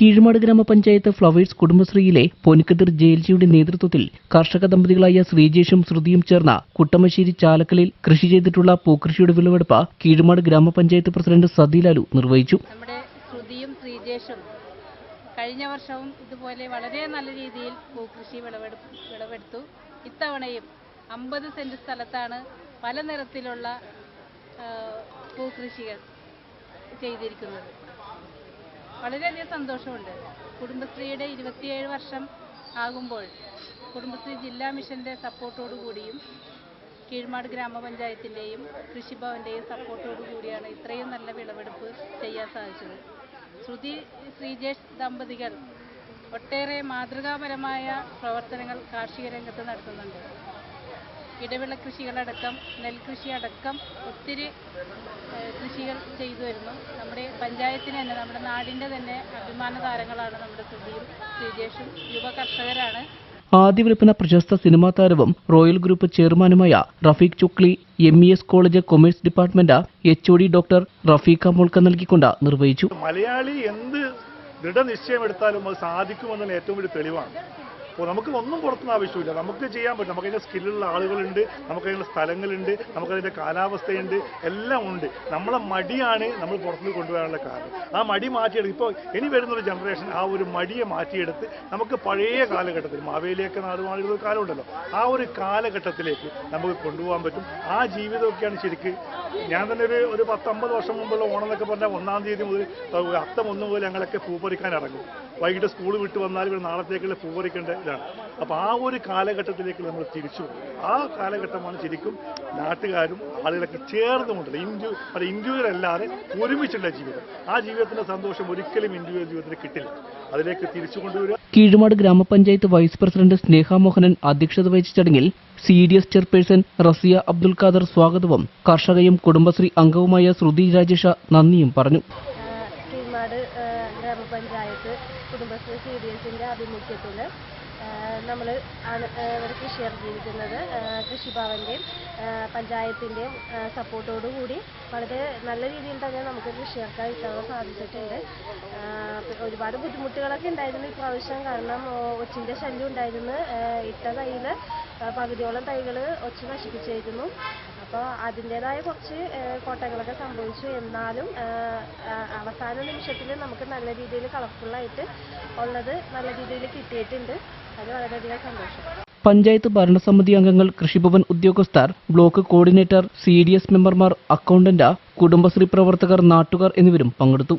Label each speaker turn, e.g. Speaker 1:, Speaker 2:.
Speaker 1: കീഴ്മാട് ഗ്രാമപഞ്ചായത്ത് ഫ്ലവേഴ്സ് കുടുംബശ്രീയിലെ പൊനിക്കതിർ ജയിൽജിയുടെ നേതൃത്വത്തിൽ കർഷക ദമ്പതികളായ ശ്രീജേഷും ശ്രുതിയും ചേർന്ന കുട്ടമശ്ശേരി ചാലക്കലിൽ കൃഷി ചെയ്തിട്ടുള്ള പൂക്കൃഷിയുടെ വിളവെടുപ്പ് കീഴ്മാട് ഗ്രാമപഞ്ചായത്ത് പ്രസിഡന്റ് സതിലാലു നിർവഹിച്ചു.
Speaker 2: കഴിഞ്ഞ വർഷവും ഇതുപോലെ വളരെ നല്ല രീതിയിൽ പൂക്കൃഷി വിളവെടുപ്പ് വിളവെടുത്തു. ഇത്തവണയും അമ്പത് സെന്റ് സ്ഥലത്താണ് പല നിറത്തിലുള്ള പൂക്കൃഷികൾ ചെയ്തിരിക്കുന്നത്. വളരെയധികം സന്തോഷമുണ്ട്. കുടുംബശ്രീയുടെ ഇരുപത്തിയേഴ് വർഷം ആകുമ്പോൾ കുടുംബശ്രീ ജില്ലാ മിഷന്റെ സപ്പോർട്ടോടുകൂടിയും കീഴ്മാട് ഗ്രാമപഞ്ചായത്തിന്റെയും കൃഷിഭവന്റെയും സപ്പോർട്ടോടു കൂടിയാണ് ഇത്രയും നല്ല വിളവെടുപ്പ് ചെയ്യാൻ സാധിച്ചത്. ശ്രുതി ശ്രീജേഷ് ദമ്പതികൾ ഒട്ടേറെ മാതൃകാപരമായ പ്രവർത്തനങ്ങൾ കാർഷിക രംഗത്ത് നടത്തുന്നുണ്ട്. ഇടവിള കൃഷികളടക്കം നെൽകൃഷി അടക്കം ഒത്തിരി കൃഷികൾ ചെയ്തു വരുന്നു. നമ്മുടെ പഞ്ചായത്തിന് തന്നെ നമ്മുടെ നാടിന്റെ തന്നെ അഭിമാന താരങ്ങളാണ് നമ്മുടെ ശ്രുതിയും ശ്രീജേഷും യുവ കർഷകരാണ്
Speaker 1: ആദ്യ വിൽപ്പന പ്രശസ്ത സിനിമാ താരവും റോയൽ ഗ്രൂപ്പ് ചെയർമാനുമായ Rafeeq Chukli M E S college commerce department H O D doctor Rafeeqa മോൾക്ക നൽകിക്കൊണ്ട് നിർവഹിച്ചു.
Speaker 3: മലയാളി എന്ത് ദൃഢനിശ്ചയം എടുത്താലും അത് സാധിക്കുമെന്നുള്ള ഏറ്റവും വലിയ തെളിവാണ്. നമുക്ക് ഒന്നും പുറത്തുനിന്ന് ആവശ്യമില്ല. നമുക്ക് ചെയ്യാൻ പറ്റും. നമുക്കതിന്റെ സ്കില്ലുള്ള ആളുകളുണ്ട് നമുക്കതിനുള്ള സ്ഥലങ്ങളുണ്ട് നമുക്കതിന്റെ കാലാവസ്ഥയുണ്ട് എല്ലാം ഉണ്ട്. നമ്മളെ മടിയാണ് നമ്മൾ പുറത്തുനിന്ന് കൊണ്ടുവരാനുള്ള കാരണം. ആ മടി മാറ്റിയെടുത്ത് ഇപ്പോൾ ഇനി വരുന്നൊരു ജനറേഷൻ ആ ഒരു മടിയെ മാറ്റിയെടുത്ത് നമുക്ക് പഴയ കാലഘട്ടത്തിൽ മാവേലിയൊക്കെ ഒരു കാലമുണ്ടല്ലോ ആ ഒരു കാലഘട്ടത്തിലേക്ക് നമുക്ക് കൊണ്ടുപോകാൻ പറ്റും. ആ ജീവിതമൊക്കെയാണ് ശരിക്ക് ഞാൻ തന്നെ ഒരു ഒരു പത്തമ്പത് വർഷം മുമ്പുള്ള ഓണം എന്നൊക്കെ പറഞ്ഞാൽ ഒന്നാം തീയതി മുതൽ അത്തം ഒന്നു മുതൽ ഞങ്ങളൊക്കെ പൂപ്പറിക്കാൻ ഇറങ്ങും. വൈകിട്ട് സ്കൂൾ വിട്ട് വന്നാൽ ഇവർ നാളത്തേക്കുള്ള പൂവറിക്കേണ്ട ഇതാണ്. അപ്പോൾ ആ ഒരു കാലഘട്ടത്തിലേക്ക് നമ്മൾ തിരിച്ചു ആ കാലഘട്ടമാണ് ശരിക്കും നാട്ടുകാരും ആളുകളൊക്കെ ചേർന്നുകൊണ്ടുള്ള ഇൻഡ്യൂ അത് ഇന്ത്യയിലല്ലാതെ ഒരുമിച്ചുള്ള ജീവിതം. ആ ജീവിതത്തിന്റെ സന്തോഷം ഒരിക്കലും ഇൻഡ്യൂവൽ ജീവിതത്തിൽ കിട്ടില്ല. അതിലേക്ക് തിരിച്ചു കൊണ്ടുവരിക.
Speaker 1: കീഴുമാട് ഗ്രാമപഞ്ചായത്ത് വൈസ് പ്രസിഡന്റ് സ്നേഹ മോഹനൻ അധ്യക്ഷത വഹിച്ച ചടങ്ങിൽ C D S chairperson Raziya Abdul Khader സ്വാഗതവും കർഷകയും കുടുംബശ്രീ അംഗവുമായ ശ്രുതി രാജേഷ നന്ദിയും പറഞ്ഞു.
Speaker 4: കീഴ്മാട് ഗ്രാമപഞ്ചായത്ത് കുടുംബശ്രീ സി ഡി എസിന്റെ ആഭിമുഖ്യത്തിൽ നമ്മൾ ആണ് ഇവിടെ കൃഷി ഇറക്കിയിരിക്കുന്നത് കൃഷിഭവന്റെയും പഞ്ചായത്തിന്റെയും സപ്പോർട്ടോടുകൂടി വളരെ നല്ല രീതിയിൽ തന്നെ നമുക്ക് കൃഷി ഇറക്കാൻ ഇത്തവണ സാധിച്ചിട്ടുണ്ട്. ഒരുപാട് ബുദ്ധിമുട്ടുകളൊക്കെ ഉണ്ടായിരുന്നു ഇപ്രാവശ്യം കാരണം ഒച്ചിന്റെ ശല്യം ഉണ്ടായിരുന്നു. ഇട്ട തൈയിൽ പകുതിയോളം തൈകൾ ഒച്ച നശിപ്പിച്ചിരിക്കുന്നു അപ്പോൾ അതിന്റേതായ കുറച്ച് കോട്ടകളൊക്കെ സംഭവിച്ചു. എന്നാലും അവസാന നിമിഷത്തിൽ നമുക്ക് നല്ല രീതിയിൽ കളർഫുള്ളായിട്ട് ഉള്ളത് നല്ല രീതിയിൽ കിട്ടിയിട്ടുണ്ട്. അത് വളരെയധികം സന്തോഷം.
Speaker 1: പഞ്ചായത്ത് ഭരണസമിതി അംഗങ്ങൾ കൃഷിഭവൻ ഉദ്യോഗസ്ഥർ block coordinator C D S മെമ്പർമാർ അക്കൗണ്ടന്റ് കുടുംബശ്രീ പ്രവർത്തകർ നാട്ടുകാർ എന്നിവരും പങ്കെടുത്തു.